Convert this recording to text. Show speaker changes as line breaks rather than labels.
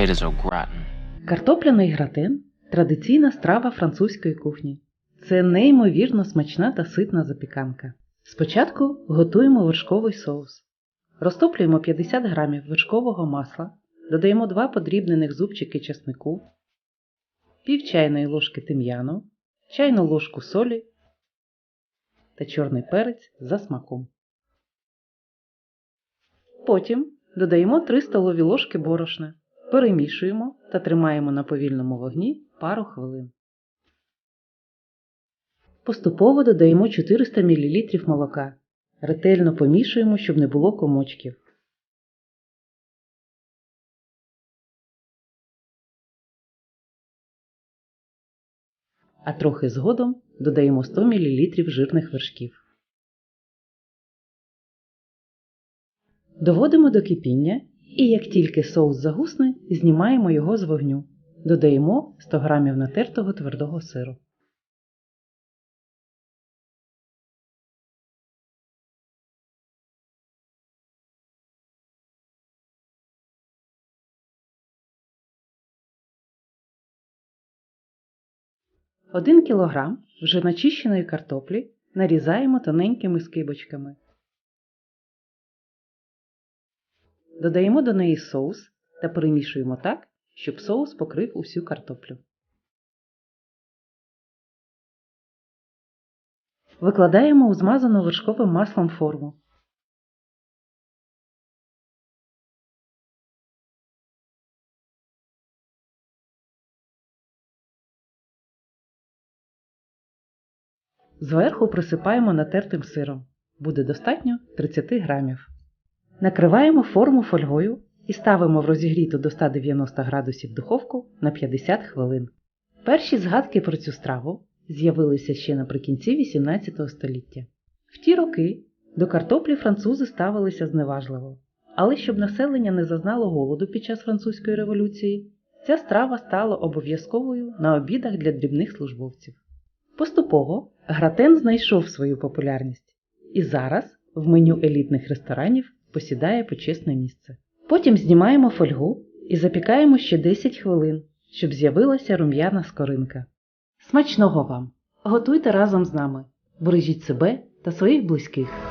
potatoes au gratin.
Картопляний гратен традиційна страва французької кухні. Це неймовірно смачна та ситна запіканка. Спочатку готуємо вершковий соус. Розтоплюємо 50 г вершкового масла, додаємо 2 подрібнених зубчики чеснику, пів чайної ложки тим'яну, чайну ложку солі та чорний перець за смаком. Потім додаємо 3 столові ложки борошна, перемішуємо та тримаємо на повільному вогні пару хвилин. Поступово додаємо 400 мл молока. Ретельно помішуємо, щоб не було комочків. А трохи згодом додаємо 100 мл жирних вершків. Доводимо до кипіння і як тільки соус загусне, знімаємо його з вогню. Додаємо 100 г натертого твердого сиру. Один кілограм вже начищеної картоплі нарізаємо тоненькими скибочками. Додаємо до неї соус та перемішуємо так, щоб соус покрив усю картоплю. Викладаємо у змазану вершковим маслом форму. Зверху присипаємо натертим сиром. Буде достатньо 30 грамів. Накриваємо форму фольгою і ставимо в розігріту до 190 градусів духовку на 50 хвилин. Перші згадки про цю страву з'явилися ще наприкінці 18 століття. В ті роки до картоплі французи ставилися зневажливо, але щоб населення не зазнало голоду під час французької революції, ця страва стала обов'язковою на обідах для дрібних службовців. Поступово гратен знайшов свою популярність і зараз в меню елітних ресторанів посідає почесне місце. Потім знімаємо фольгу і запікаємо ще 10 хвилин, щоб з'явилася рум'яна скоринка. Смачного вам! Готуйте разом з нами, бережіть себе та своїх близьких.